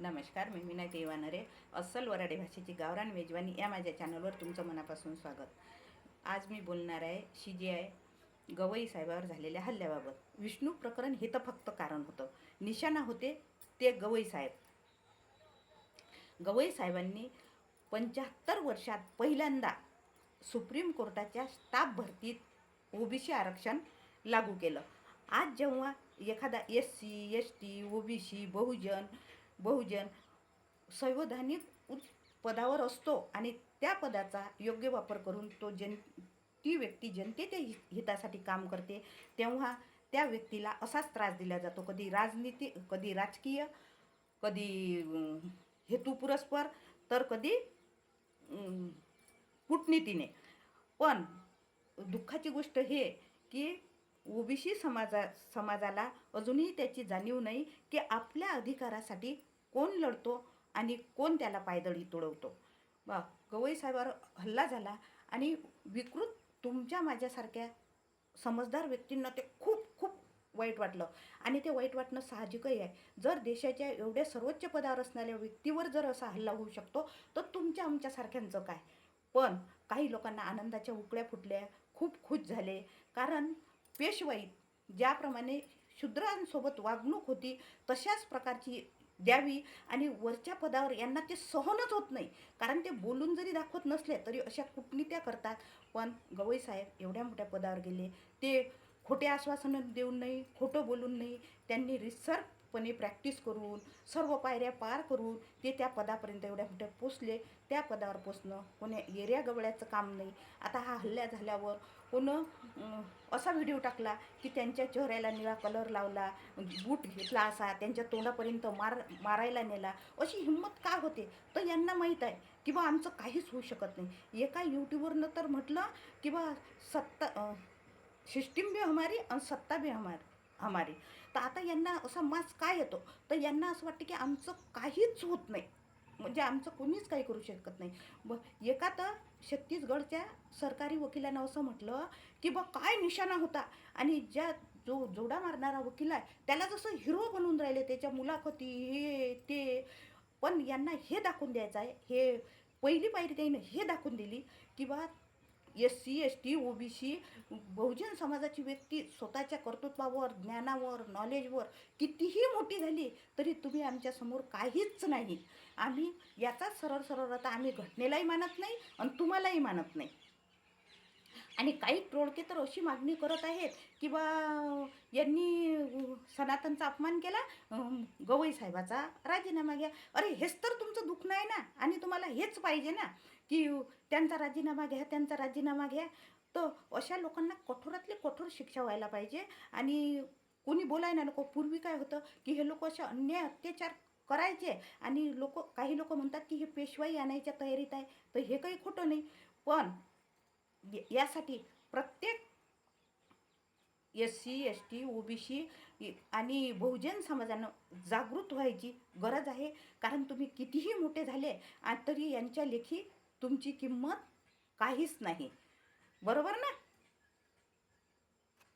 नमस्कार मी मीना देवानरे अस्सल वराडे भाषेची गावरान मेजवानी या माझ्या चॅनलवर तुमचं मनापासून स्वागत. आज मी बोलणार आहे सी जी आय गवई साहेबावर झालेल्या हल्ल्याबाबत. विष्णू प्रकरण हे तर फक्त कारण होतं. निशाणा होते ते गवई साहेब. गवई साहेबांनी पंच्याहत्तर वर्षात पहिल्यांदा सुप्रीम कोर्टाच्या स्टाफ भरतीत ओबीसी आरक्षण लागू केलं. आज जेव्हा एखादा S C S T OBC बहुजन बहुजन संवैधानिक उच्च पदावर असतो आणि त्या पदाचा योग्य वापर करून तो जन ती व्यक्ती जनतेच्या हितासाठी काम करते तेव्हा त्या व्यक्तीला असाच त्रास दिला जातो. कधी राजनीती कधी राजकीय कधी हेतुपुरस्पर तर कधी कूटनीतीने. पण दुःखाची गोष्ट हे की ओबीसी समाजा समाजाला अजूनही त्याची जाणीव नाही की आपल्या अधिकारासाठी कोण लढतो आणि कोण त्याला पायदळी तुडवतो. बा गवई साहेबावर हल्ला झाला आणि विकृत तुमच्या माझ्यासारख्या समजदार व्यक्तींना ते खूप खूप वाईट वाटलं. आणि ते वाईट वाटणं साहजिकही आहे. जर देशाच्या एवढ्या सर्वोच्च पदावर असणाऱ्या व्यक्तीवर जर असा हल्ला होऊ शकतो तर तुमच्या आमच्यासारख्यांचं काय पण काही लोकांना आनंदाच्या उकळ्या फुटल्या खूप खुश झाले. कारण पेशवाईत ज्याप्रमाणे शूद्रांसोबत वागणूक होती तशाच प्रकारची द्यावी आणि वरच्या पदावर यांना ते सहनच होत नाही. कारण ते बोलून जरी दाखवत नसले तरी अशा कुटनीत्या करतात. पण गवई साहेब एवढ्या मोठ्या पदावर गेले ते खोटे आश्वासनं देऊन नाही खोटं बोलून नाही त्यांनी रिसर्चपणे प्रॅक्टिस करून सर्व पायऱ्या पार करून ते त्या पदापर्यंत एवढ्या मोठ्या पोचले. त्या पदावर पोचणं कोण्या एरिया गवळ्याचं काम नाही. आता हा हल्ला झाल्यावर कोणं असा व्हिडिओ टाकला की त्यांच्या चेहऱ्याला निळा कलर लावला बूट घेतला असा त्यांच्या तोंडापर्यंत मार मारायला नेला. अशी हिंमत का होते? तर यांना माहीत आहे की बा आमचं काहीच होऊ शकत नाही. एका यूट्यूबवरनं तर म्हटलं की बा सत्ता सिस्टीम बी हमारी आणि सत्ता बी हमारी हमारी। तर आता यांना असा मास काय येतो? तर यांना असं वाटतं की आमचं काहीच होत नाही. म्हणजे आमचं कोणीच काही करू शकत नाही. ब एका तर छत्तीसगडच्या सरकारी वकिलानं असं म्हटलं की बा काय निशाणा होता. आणि ज्या जो जोडा मारणारा वकील आहे त्याला जसं हिरो बनवून राहिले त्याच्या मुलाखती हे ते. पण यांना हे दाखवून द्यायचं आहे हे पहिली पायरी त्यानं हे दाखवून दिली की बा S C S T O B C बहुजन समाजाची व्यक्ती स्वतःच्या कर्तृत्वावर ज्ञानावर नॉलेजवर कितीही मोठी झाली तरी तुम्ही आमच्यासमोर काहीच नाही. आम्ही याचाच सरळ सरळ आता आम्ही घटनेलाही मानत नाही आणि तुम्हालाही मानत नाही. आणि काही टोळके तर अशी मागणी करत आहेत की बा यांनी सनातनचा अपमान केला गवई साहेबाचा राजीनामा घ्या. अरे हेच तर तुमचं दुखणं आहे ना. आणि तुम्हाला हेच पाहिजे ना की त्यांचा राजीनामा घ्या त्यांचा राजीनामा घ्या. तर अशा लोकांना कठोरातली कठोर शिक्षा व्हायला पाहिजे. आणि कोणी बोलायला नको. पूर्वी काय होतं की हे लोक असे अन्याय अत्याचार करायचे. आणि लोक काही लोक म्हणतात की हे पेशवाई आणायच्या तयारीत आहे. तर हे काही खोटं नाही. पण यासाठी प्रत्येक S C S T O B C आणि बहुजन समाजानं जागृत व्हायची गरज आहे. कारण तुम्ही कितीही मोठे झाले तरी यांच्या लेखी तुमची किंमत काहीच नाही. बरोबर ना?